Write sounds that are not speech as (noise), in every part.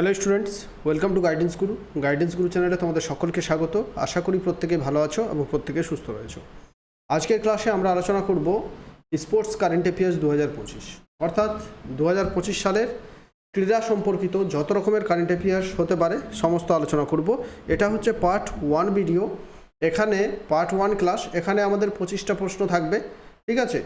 Hello students welcome to Guidance Guru Guidance Guru চ্যানেলে তোমাদের সকলকে স্বাগত। আশা করি প্রত্যেকে ভালো আছো এবং প্রত্যেকে সুস্থ রয়েছো। আজকের ক্লাসে আমরা আলোচনা করব স্পোর্টস কারেন্ট অ্যাফেয়ার্স দু হাজার পঁচিশ। অর্থাৎ দু হাজার পঁচিশ সালের ক্রীড়া সম্পর্কিত যত রকমের কারেন্ট অ্যাফেয়ার্স হতে পারে, সমস্ত আলোচনা করব। এটা হচ্ছে পার্ট ওয়ান ভিডিও এখানে পার্ট ওয়ান ক্লাস এখানে আমাদের পঁচিশটা প্রশ্ন থাকবে। ঠিক আছে?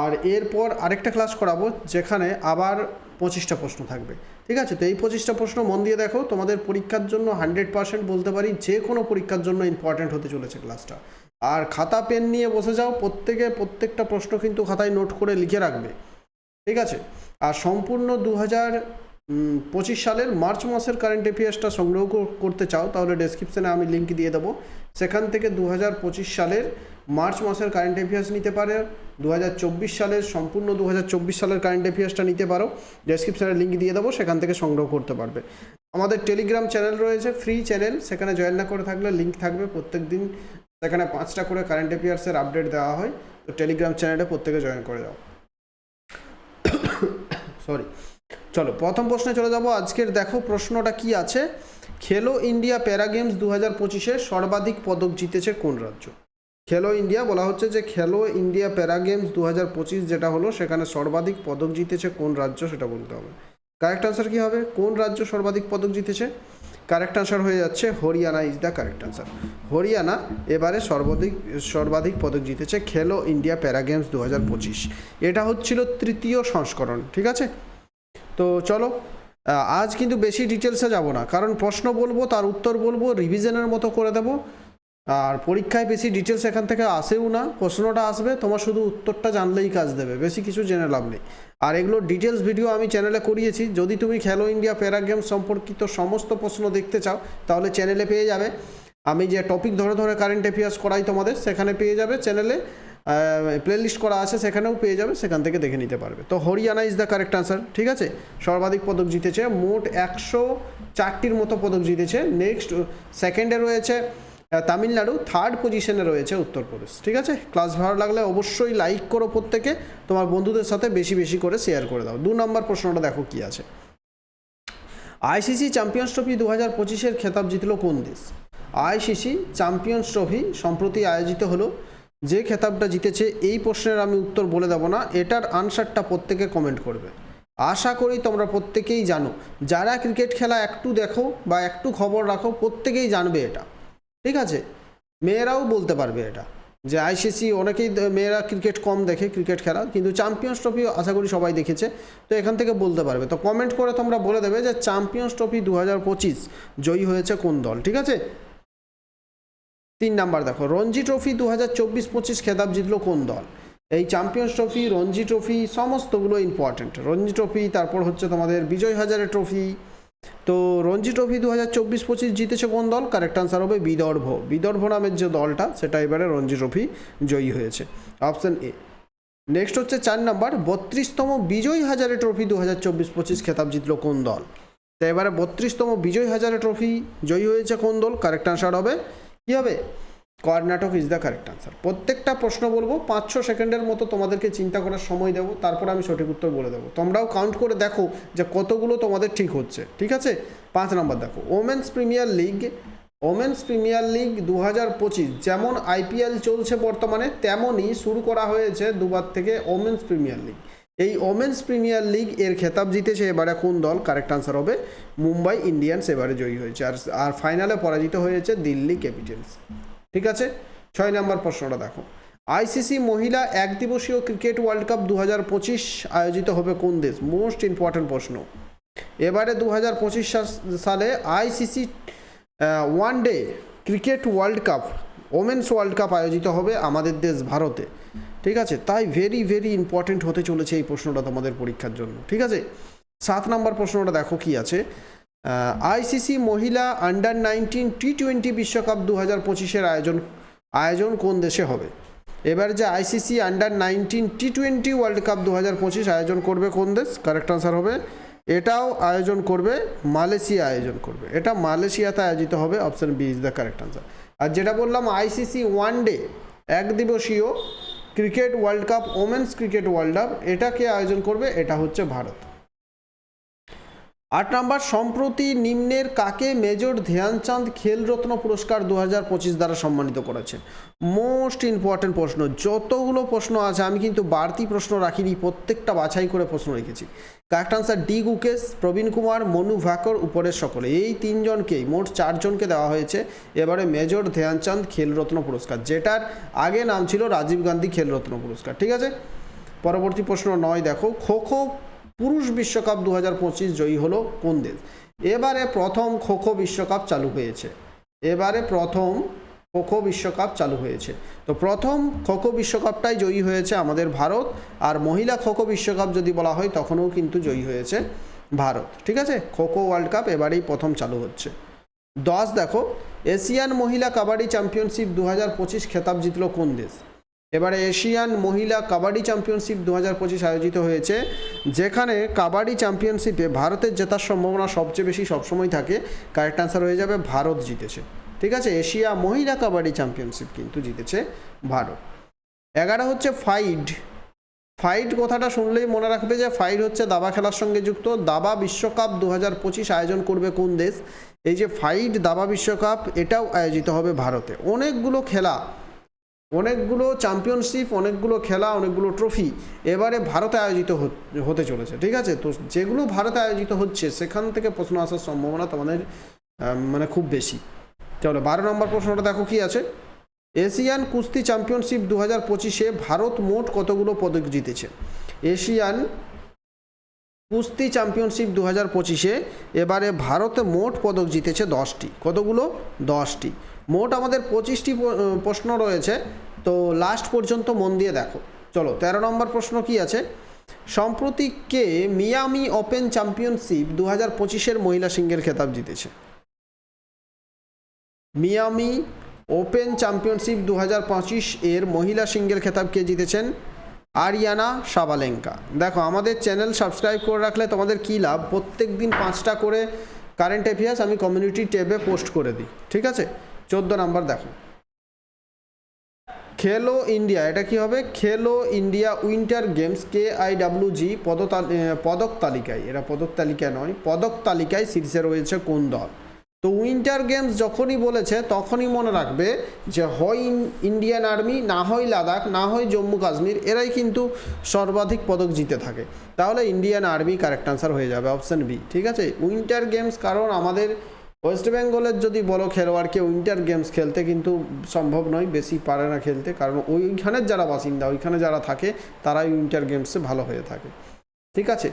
আর এরপর আরেকটা ক্লাস করাবো, যেখানে আবার পঁচিশটা প্রশ্ন থাকবে। ঠিক আছে? তো এই পঁচিশটা প্রশ্ন মন দিয়ে দেখো। তোমাদের পরীক্ষার জন্য হান্ড্রেড পার্সেন্ট বলতে পারি, যে কোনো পরীক্ষার জন্য ইম্পর্ট্যান্ট হতে চলেছে ক্লাসটা আর খাতা, পেন নিয়ে বসে যাও, প্রত্যেকে প্রত্যেকটা প্রশ্ন কিন্তু খাতায় নোট করে লিখে রাখবে। ঠিক আছে? আর সম্পূর্ণ দু হাজার পঁচিশ সালের মার্চ মাসের কারেন্ট অ্যাফেয়ার্সটা সংগ্রহ করতে চাও, তাহলে ডেসক্রিপশানে আমি লিঙ্ক দিয়ে দেবো। সেখান থেকে দু হাজার পঁচিশ সালের মার্চ মাসের কারেন্ট অ্যাফেয়ার্স নিতে পারে। দু হাজার চব্বিশ সালের সম্পূর্ণ দু হাজার চব্বিশ সালের কারেন্ট অ্যাফেয়ার্সটা নিতে পারো। ডেসক্রিপশানে লিঙ্ক দিয়ে দেবো, সেখান থেকে সংগ্রহ করতে পারবে। আমাদের টেলিগ্রাম চ্যানেল রয়েছে ফ্রি চ্যানেল সেখানে জয়েন না করে থাকলে লিঙ্ক থাকবে প্রত্যেক দিন। সেখানে পাঁচটা করে কারেন্ট অ্যাফেয়ার্সের আপডেট দেওয়া হয়। তো টেলিগ্রাম চ্যানেলে প্রত্যেকে জয়েন করে দাও সরি (coughs) চলো, প্রথম প্রশ্নে চলে যাব। আজকের দেখো প্রশ্নটা কি আছে? খেলো ইন্ডিয়া প্যারা গেমস দু হাজার পঁচিশে সর্বাধিক পদক জিতেছে কোন রাজ্য? খেলো ইন্ডিয়া বলা হচ্ছে যে খেলো ইন্ডিয়া প্যারা গেমস দু হাজার পঁচিশ যেটা হলো সেখানে সর্বাধিক পদক জিতেছে কোন রাজ্য সেটা বলতে হবে। কারেক্ট আনসার কী হবে? কোন রাজ্য সর্বাধিক পদক জিতেছে? কারেক্ট আনসার হয়ে যাচ্ছে Haryana is the correct answer Haryana এবারে সর্বাধিক সর্বাধিক পদক জিতেছে খেলো ইন্ডিয়া প্যারা গেমস দু হাজার পঁচিশ। এটা হচ্ছিল তৃতীয় সংস্করণ, ঠিক আছে? তো চলো আজ কিন্তু বেশি ডিটেলসে যাব না। কারণ প্রশ্ন বলব, তার উত্তর বলব রিভিশনের মতো করে দেবো। আর পরীক্ষায় বেশি ডিটেলস এখান থেকে আসেও না। প্রশ্নটা আসবে, তোমার শুধু উত্তরটা জানলেই কাজ দেবে। বেশি কিছু জেনে লাভ নেই। আর এগুলো ডিটেলস ভিডিও আমি চ্যানেলে করিয়েছি। যদি তুমি খেলো ইন্ডিয়া প্যারা গেম সম্পর্কিত সমস্ত প্রশ্ন দেখতে চাও, তাহলে চ্যানেলে পেয়ে যাবে। আমি যে টপিক ধরে ধরে কারেন্ট অ্যাফেয়ার্স করাই তোমাদের, সেখানে পেয়ে যাবে চ্যানেলে প্লেলিস্ট করা আছে, সেখানেও পেয়ে যাবে, সেখান থেকে দেখে নিতে পারবে। তো Haryana is the correct answer ঠিক আছে? সর্বাধিক পদক জিতেছে, মোট একশো চারটির মতো পদক জিতেছে। নেক্সট সেকেন্ডে রয়েছে তামিলনাড়ু থার্ড পজিশনে রয়েছে উত্তরপ্রদেশ, ঠিক আছে? ক্লাস ভালো লাগলে অবশ্যই লাইক করো প্রত্যেকে, তোমার বন্ধুদের সাথে বেশি বেশি করে শেয়ার করে দাও। দু নম্বর প্রশ্নটা দেখো কি আছে। আইসিসি চ্যাম্পিয়ন্স ট্রফি দু হাজার পঁচিশের খেতাব জিতলো কোন দেশ? আইসিসি চ্যাম্পিয়ন্স ট্রফি সম্প্রতি আয়োজিত হলো যে খেতাবটা জিতেছে, এই প্রশ্নের আমি উত্তর বলে দেবো না। এটার আনসারটা প্রত্যেকে কমেন্ট করবে। আশা করি তোমরা প্রত্যেকেই জানো। যারা ক্রিকেট খেলা একটু দেখো বা একটু খবর রাখো, প্রত্যেকেই জানবে এটা। ঠিক আছে? মেয়েরাও বলতে পারবে এটা। যে আইসিসি অনেকেই মেয়েরা ক্রিকেট কম দেখে, ক্রিকেট খেলা। কিন্তু চ্যাম্পিয়ন্স ট্রফি আশা করি সবাই দেখেছে। তো এখান থেকে বলতে পারবে। তো কমেন্ট করে তোমরা বলে দেবে যে চ্যাম্পিয়ন্স ট্রফি দু হাজার পঁচিশ জয়ী হয়েছে কোন দল? ঠিক আছে? তিন নাম্বার দেখো, রঞ্জি ট্রফি দু হাজার চব্বিশ পঁচিশ খেতাব জিতলো কোন দল? এই চ্যাম্পিয়ন্স ট্রফি রঞ্জি ট্রফি, সমস্তগুলো ইম্পর্টেন্ট রঞ্জি ট্রফি, তারপর হচ্ছে তোমাদের বিজয় হাজারে ট্রফি। তো রঞ্জি ট্রফি দু হাজার চব্বিশ পঁচিশ জিতেছে কোন দল? কারেক্ট আনসার হবে বিদর্ভ। বিদর্ভ নামের যে দলটা, সেটা এবারে রঞ্জি ট্রফি জয়ী হয়েছে। অপশন এ নেক্সট হচ্ছে চার নাম্বার, বত্রিশতম বিজয় হাজারে ট্রফি দু হাজার চব্বিশ পঁচিশ খেতাব জিতলো কোন দল? তো এবারে বত্রিশতম বিজয় হাজারে ট্রফি জয়ী হয়েছে কোন দল? কারেক্ট আনসার হবে কী হবে? Karnataka is the correct answer প্রত্যেকটা প্রশ্ন বলব পাঁচ ছ সেকেন্ডের মতো তোমাদেরকে চিন্তা করার সময় দেবো, তারপর আমি সঠিক উত্তর বলে দেবো। তোমরাও কাউন্ট করে দেখো যে কতগুলো তোমাদের ঠিক হচ্ছে, ঠিক আছে? পাঁচ নাম্বার দেখো Women's Premier League Women's Premier League দু হাজার পঁচিশ, যেমন আইপিএল চলছে বর্তমানে, তেমনই শুরু করা হয়েছে দুবার থেকে ওমেন্স প্রিমিয়ার লিগ এই ওমেন্স প্রিমিয়ার লিগ এর খেতাব জিতেছে এবারে কোন দল? কারেক্ট আনসার হবে মুম্বাই ইন্ডিয়ান্স এবারে জয়ী হয়েছে। আর আর ফাইনালে পরাজিত হয়েছে দিল্লি ক্যাপিটালস। ঠিক আছে? ছয় নম্বর প্রশ্নটা দেখো। আইসিসি মহিলা একদিবসীয় ক্রিকেট ওয়ার্ল্ড কাপ দু হাজার পঁচিশ আয়োজিত হবে কোন দেশ? মোস্ট ইম্পর্ট্যান্ট প্রশ্ন। এবারে দু হাজার পঁচিশ সালে ICC One Day Cricket World Cup, Women's World Cup আয়োজিত হবে আমাদের দেশ ভারতে। ঠিক আছে? তাই ভেরি ভেরি ইম্পর্টেন্ট হতে চলেছে এই প্রশ্নটা তোমাদের পরীক্ষার জন্য, ঠিক আছে? সাত নম্বর প্রশ্নটা দেখো কি আছে। আইসিসি মহিলা আন্ডার নাইনটিন টি টোয়েন্টি বিশ্বকাপ দু হাজার পঁচিশের আয়োজন আয়োজন কোন দেশে হবে? এবার যে ICC Under Nineteen T Twenty World Cup দু হাজার পঁচিশ আয়োজন করবে কোন দেশ? কারেক্ট আনসার হবে। এটাও আয়োজন করবে, মালয়েশিয়া আয়োজন করবে। এটা মালয়েশিয়াতে আয়োজিত হবে option B is the correct answer আর যেটা বললাম আইসিসি ওয়ান ডে এক দিবসীয় Cricket World Cup Women's Cricket World Cup এটাকে আয়োজন করবে এটা হচ্ছে ভারত। আট নাম্বার, সম্প্রতি নিম্নের কাকে মেজর ধ্যানচাঁদ খেলরত্ন পুরস্কার দু হাজার পঁচিশ দ্বারা সম্মানিত করেছে মোস্ট ইম্পর্টেন্ট প্রশ্ন, যতগুলো প্রশ্ন আছে, আমি কিন্তু বাড়তি প্রশ্ন রাখিনি, প্রত্যেকটা বাছাই করে প্রশ্ন রেখেছি। Correct answer D Gukesh, Praveen Kumar, Manu Bhaker, উপরের সকলে। এই তিনজনকেই মোট চারজনকে দেওয়া হয়েছে এবারে মেজর ধ্যানচাঁদ খেলরত্ন পুরস্কার, যেটার আগে নাম ছিল রাজীব গান্ধী খেলরত্ন পুরস্কার, ঠিক আছে? পরবর্তী প্রশ্ন নয়, দেখো খো খো পুরুষ বিশ্বকাপ দু হাজার পঁচিশ জয়ী হলো কোন দেশ? এবারে প্রথম খো খো বিশ্বকাপ চালু হয়েছে। এবারে প্রথম খো খো বিশ্বকাপ চালু হয়েছে। তো প্রথম খো খো বিশ্বকাপটাই জয়ী হয়েছে আমাদের ভারত, আর মহিলা খো খো বিশ্বকাপ যদি বলা হয় তখনও কিন্তু জয়ী হয়েছে ভারত। ঠিক আছে? খো খো ওয়ার্ল্ড কাপ এবারেই প্রথম চালু হচ্ছে। দশ, দেখো, এশিয়ান মহিলা কাবাডি চ্যাম্পিয়নশিপ দু হাজার পঁচিশ খেতাব জিতলো কোন দেশ? এবারে এশিয়ান মহিলা কাবাডি চ্যাম্পিয়নশিপ দু হাজার পঁচিশ আয়োজিত হয়েছে, যেখানে কাবাডি চ্যাম্পিয়নশিপে ভারতের জেতার সম্ভাবনা সবচেয়ে বেশি সবসময় থাকে। কারেক্ট আনসার হয়ে যাবে, ভারত জিতেছে। ঠিক আছে, এশিয়া মহিলা কাবাডি চ্যাম্পিয়নশিপ কিন্তু জিতেছে ভারত। এগারো হচ্ছে ফাইড ফাইট কথাটা শুনলেই মনে রাখবে যে ফাইট হচ্ছে দাবা খেলার সঙ্গে যুক্ত। দাবা বিশ্বকাপ দু হাজার পঁচিশ আয়োজন করবে কোন দেশ? এই যে ফাইট দাবা বিশ্বকাপ, এটাও আয়োজিত হবে ভারতে। অনেকগুলো খেলা অনেকগুলো চ্যাম্পিয়নশিপ অনেকগুলো খেলা, অনেকগুলো ট্রফি এবারে ভারতে আয়োজিত হতে চলেছে, ঠিক আছে? তো যেগুলো ভারতে আয়োজিত হচ্ছে, সেখান থেকে প্রশ্ন আসার সম্ভাবনা তোমাদের মানে খুব বেশি। চলো, বারো নম্বর প্রশ্নটা দেখো কি আছে। এশিয়ান কুস্তি চ্যাম্পিয়নশিপ দু হাজার পঁচিশে ভারত মোট কতগুলো পদক জিতেছে? এশিয়ান কুস্তি চ্যাম্পিয়নশিপ দু হাজার পঁচিশে এবারে ভারতে মোট পদক জিতেছে দশটি। কতগুলো? দশটি। মোট আমাদের পঁচিশটি প্রশ্ন রয়েছে। তো লাস্ট পর্যন্ত মন দিয়ে দেখো। চলো, তেরো নম্বর প্রশ্ন কি আছে? সম্প্রতি কে মিয়ামি ওপেন চ্যাম্পিয়নশিপ দু হাজার পঁচিশের মহিলা সিঙ্গেল খেতাব জিতেছে? মিয়ামি ওপেন চ্যাম্পিয়নশিপ দু হাজার পঁচিশ এর মহিলা সিঙ্গেল খেতাব কে জিতেছেন? Aryna Sabalenka. দেখো, আমাদের চ্যানেল সাবস্ক্রাইব করে রাখলে তোমাদের কী লাভ? প্রত্যেক দিন পাঁচটা করে কারেন্ট অ্যাফেয়ার্স আমি কমিউনিটি ট্যাবে পোস্ট করে দিই। ঠিক আছে? চোদ্দ নাম্বার দেখো। খেলো ইন্ডিয়া, এটা কি হবে? Khelo India Winter Games, K I W G পদক তালিকায় এরা পদক তালিকায় নয় পদক তালিকায় শীর্ষে রয়েছে কোন দল? তো উইন্টার গেমস যখনই বলেছে, তখনই মনে রাখবে যে হয় ইন্ডিয়ান আর্মি, না হয় লাদাখ, না হয় জম্মু কাশ্মীর, এরাই কিন্তু সর্বাধিক পদক জিতে থাকে। তাহলে ইন্ডিয়ান আর্মি কারেক্ট আনসার হয়ে যাবে অপশান বি, ঠিক আছে? উইন্টার গেমস কারণ আমাদের ওয়েস্ট বেঙ্গলের যদি বলো খেলোয়াড়কে উইন্টার গেমস খেলতে কিন্তু সম্ভব নয়, বেশি পারে না খেলতে। কারণ ওইখানের যারা বাসিন্দা, ওইখানে যারা থাকে, তারাই উইন্টার গেমসে ভালো হয়ে থাকে। ঠিক আছে?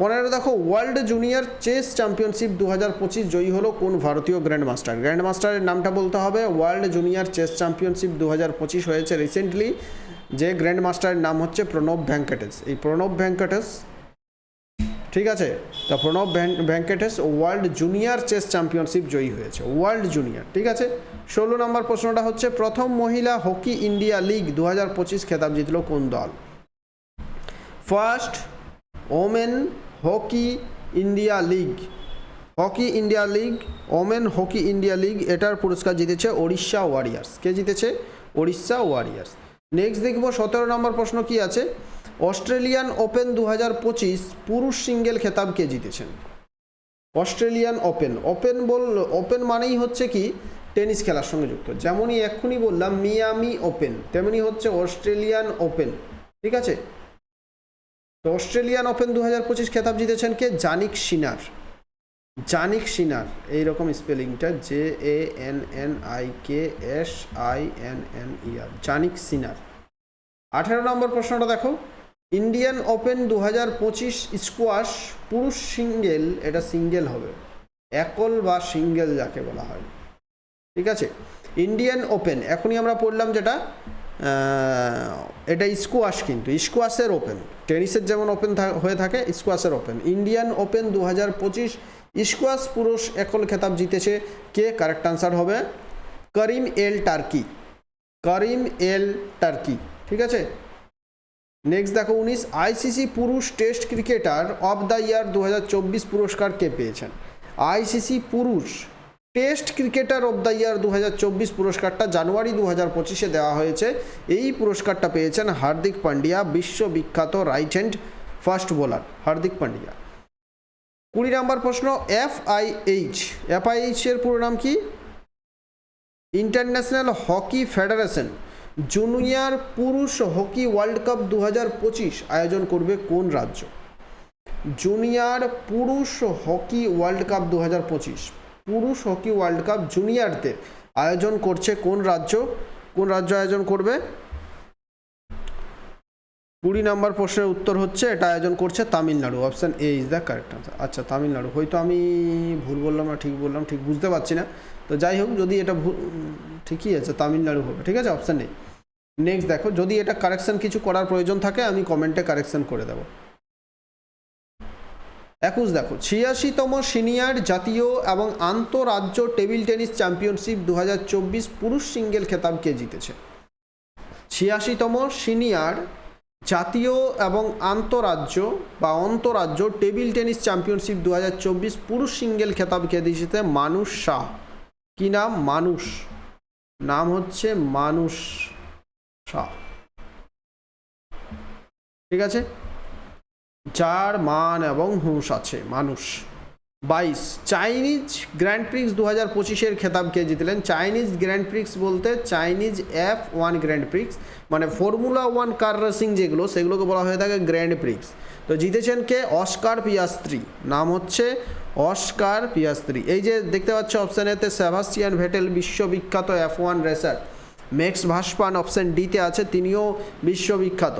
পনেরো দেখো, ওয়ার্ল্ড জুনিয়র চেস চ্যাম্পিয়নশিপ দু হাজার পঁচিশ জয়ী হলো কোন ভারতীয় গ্র্যান্ড মাস্টার গ্র্যান্ড মাস্টারের নামটা বলতে হবে, ওয়ার্ল্ড জুনিয়র চেস চ্যাম্পিয়নশিপ দু হাজার পঁচিশ হয়েছে রিসেন্টলি যে গ্র্যান্ড মাস্টারের নাম হচ্ছে প্রণব ভেঙ্কটেশ। এই প্রণব ভেঙ্কটেশ, ঠিক আছে? তা Pranav Venkatesh World Junior Chess Championship জয়ী হয়েছে। ওয়ার্ল্ড জুনিয়র, ঠিক আছে? ষোলো নম্বর প্রশ্নটা হচ্ছে, প্রথম মহিলা হকি ইন্ডিয়া লিগ দু হাজার পঁচিশ খেতাব জিতল কোন দল? First, Women Hockey India League. Hockey India League, Women Hockey India League, এটার পুরস্কার জিতেছে ওড়িশা ওয়ারিয়ার্স। কে জিতেছে? ওড়িশা ওয়ারিয়ার্স। নেক্সট দেখব, সতেরো নম্বর প্রশ্ন কি আছে? অস্ট্রেলিয়ান ওপেন দু হাজার পঁচিশ পুরুষ সিঙ্গেল খেতাব কে জিতেছেন। Australian Open. Open ball, open মানেই হচ্ছে কি? টেনিস খেলার সঙ্গে যুক্ত। যেমনই এক্ষুনি বললাম, মিয়ামি ওপেন তেমনি হচ্ছে অস্ট্রেলিয়ান ওপেন। ঠিক আছে? তো অস্ট্রেলিয়ান ওপেন দু হাজার পঁচিশ খেতাব জিতেছেন কে? জানিক সিনার। জানিক সিনার, এইরকম স্পেলিংটা J A N N I K S I N N E R Jannik Sinner. আঠেরো নম্বর প্রশ্নটা দেখো। ইন্ডিয়ান ওপেন দু হাজার পঁচিশ স্কোয়াশ পুরুষ সিঙ্গেল, এটা সিঙ্গেল হবে। একল বা সিঙ্গেল যাকে বলা হয়। ঠিক আছে? ইন্ডিয়ান ওপেন, এখনই আমরা পড়লাম যেটা এটা স্কোয়াশ কিন্তু, স্কোয়াশের ওপেন। টেনিসের যেমন ওপেন হয়ে থাকে, স্কোয়াশের ওপেন। ইন্ডিয়ান ওপেন দু হাজার পঁচিশ স্কোয়াশ পুরুষ একল খেতাব জিতেছে। কে? কারেক্ট আনসার হবে করিম এল টার্কি। করিম এল টার্কি। ঠিক আছে? নেক্সট দেখো উনিশ আইসিসি পুরুষ Test Cricketer of the Year দু হাজার চব্বিশ পুরস্কার কে পেয়েছেন? আইসিসি পুরুষ Test Cricketer of the Year দু হাজার চব্বিশ পুরস্কারটা জানুয়ারি দু হাজার পঁচিশে দেওয়া হয়েছে। এই পুরস্কারটা পেয়েছেন হার্দিক পান্ডিয়া, বিশ্ববিখ্যাত right hand fast bowler Hardik Pandya. কুড়ি নাম্বার প্রশ্ন F I H F I H এর পুরো নাম কি? ইন্টারন্যাশনাল হকি ফেডারেশন জুনিয়র পুরুষ হকি ওয়ার্ল্ড কাপ দু হাজার পঁচিশ আয়োজন করবে কোন রাজ্য? জুনিয়র পুরুষ হকি ওয়ার্ল্ড কাপ দু হাজার পঁচিশ। পুরুষ হকি ওয়ার্ল্ড কাপ জুনিয়রদের আয়োজন করছে কোন রাজ্য? কোন রাজ্য আয়োজন করবে? কুড়ি নাম্বার প্রশ্নের উত্তর হচ্ছে, এটা আয়োজন করছে Tamil Nadu. Option A is the correct answer আচ্ছা তামিলনাড়ু। হয়তো আমি ভুল বললাম না, ঠিক বললাম, ঠিক বুঝতে পারছি না। তো যাই হোক, যদি এটা ভুল, ঠিকই আছে, তামিলনাড়ু হবে। ঠিক আছে, অপশান নেই নেক্সট দেখো, যদি এটা কারেকশন কিছু করার প্রয়োজন থাকে, আমি কমেন্টে কারেকশন করে দেবো। একুশ দেখো, ছিয়াশিতম সিনিয়র জাতীয় এবং আন্তঃরাজ্য টেবিল টেনিস চ্যাম্পিয়নশিপ দু হাজার চব্বিশ পুরুষ সিঙ্গেল খেতাব কে জিতেছে? ছিয়াশিতম সিনিয়র জাতীয় এবং আন্তঃরাজ্য বা অন্তরাজ্য টেবিল টেনিস চ্যাম্পিয়নশিপ দু হাজার চব্বিশ পুরুষ সিঙ্গেল খেতাব কে দিয়েছে মানুষ শাহ। কি নাম? মানুষ। নাম হচ্ছে মানুষ। শাহ ঠিক আছে? যার মান এবং হুঁশ আছে, মানুষ। বাইশ, চাইনিজ গ্র্যান্ড প্রিক্স দু হাজার পঁচিশের খেতাব কে জিতলেন। চাইনিজ গ্র্যান্ড প্রিক্স বলতে Chinese F One Grand Prix মানে ফর্মুলা ওয়ান কার রেসিং যেগুলো, সেগুলোকে বলা হয়ে থাকে গ্র্যান্ড প্রিক্স। তো জিতেছেন কে? অস্কার পিয়াস্ত্রী। নাম হচ্ছে অস্কার পিয়াস্ত্রী। এই যে দেখতে পাচ্ছ অপশানেতে সেভাস্টিয়ান ভেটেল বিশ্ববিখ্যাত F one racer Max Verstappen option ডিতে আছে, তিনিও বিশ্ববিখ্যাত।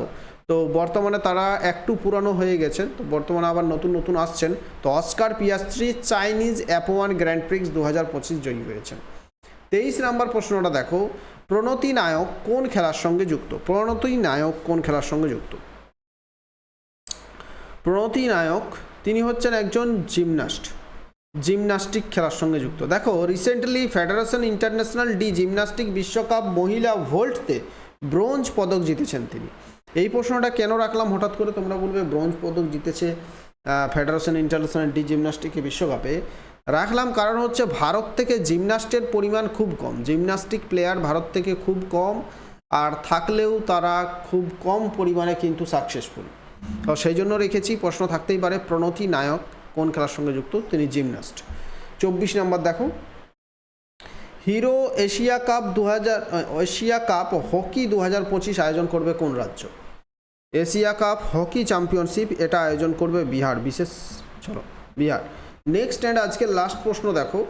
তো বর্তমানে তারা একটু পুরানো হয়ে গেছেন তো বর্তমানে আবার নতুন নতুন আসছেন। তো Oscar Piastri Chinese F One Grand Prix দু হাজার পঁচিশ জয়ী হয়েছেন। তেইশ নাম্বার প্রশ্নটা দেখো, প্রণতি নায়ক কোন খেলার সঙ্গে যুক্ত? প্রণতি নায়ক কোন খেলার সঙ্গে যুক্ত? প্রণতি নায়ক, তিনি হচ্ছেন একজন জিমনাস্ট। জিমনাস্টিক খেলার সঙ্গে যুক্ত। দেখো recently Federation International de Gymnastic বিশ্বকাপ মহিলা ভোল্টতে ব্রোঞ্জ পদক জিতেছেন তিনি। এই প্রশ্নটা কেন রাখলাম? হঠাৎ করে তোমরা বলবে, ব্রোঞ্জ পদক জিতেছে ফেডারেশন ইন্টারন্যাশনাল ডি জিমনাস্টিকে বিশ্বকাপে। রাখলাম কারণ হচ্ছে ভারত থেকে জিমনাস্টের পরিমাণ খুব কম। জিমনাস্টিক প্লেয়ার ভারত থেকে খুব কম, আর থাকলেও তারা খুব কম পরিমাণে কিন্তু সাকসেসফুল তো সেই জন্য রেখেছি, প্রশ্ন থাকতেই পারে, প্রণতি নায়ক। কোন খেলার সঙ্গে যুক্ত? তিনি জিমনাস্ট। চব্বিশ নাম্বার দেখো। হিরো এশিয়া কাপ দু হাজার এশিয়া কাপ হকি দু হাজার পঁচিশ আয়োজন করবে কোন রাজ্য? এশিয়া কাপ হকি চ্যাম্পিয়নশিপ এটা আয়োজন করবে বিহার। বিশেষ, চলো, বিহার। নেক্সট অ্যান্ড আজকের লাস্ট প্রশ্ন দেখো।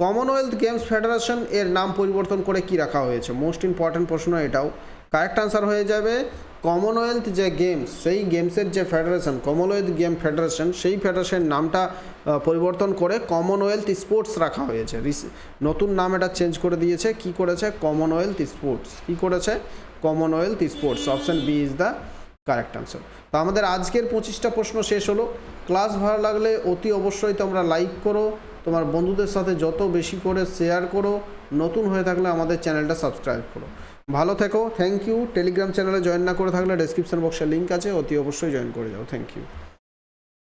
কমনওয়েলথ গেমস ফেডারেশন এর নাম পরিবর্তন করে কি রাখা হয়েছে? মোস্ট ইম্পর্ট্যান্ট প্রশ্ন এটাও। কারেক্ট আনসার হয়ে যাবে কমনওয়েলথ যে গেমস, সেই গেমসের যে ফেডারেশন, কমনওয়েলথ গেম ফেডারেশন, সেই ফেডারেশনের নামটা পরিবর্তন করে কমনওয়েলথ স্পোর্টস রাখা হয়েছে। নতুন নাম এটা চেঞ্জ করে দিয়েছে। কি করেছে? Commonwealth Sports. কি করেছে? Commonwealth Sports. Option B is the correct answer. তো আমাদের আজকের পঁচিশটা প্রশ্ন শেষ হলো। ক্লাস ভালো লাগলে অতি অবশ্যই তোমরা লাইক করো। তোমার বন্ধুদের সাথে যত বেশি করে শেয়ার করো। নতুন হয়ে থাকলে আমাদের চ্যানেলটা সাবস্ক্রাইব করো। ভালো থেকো থ্যাংক ইউ টেলিগ্রাম চ্যানেলে জয়েন না করে থাকলে ডেসক্রিপশন বক্সের লিঙ্ক আছে, অতি অবশ্যই জয়েন করে যাও থ্যাংক ইউ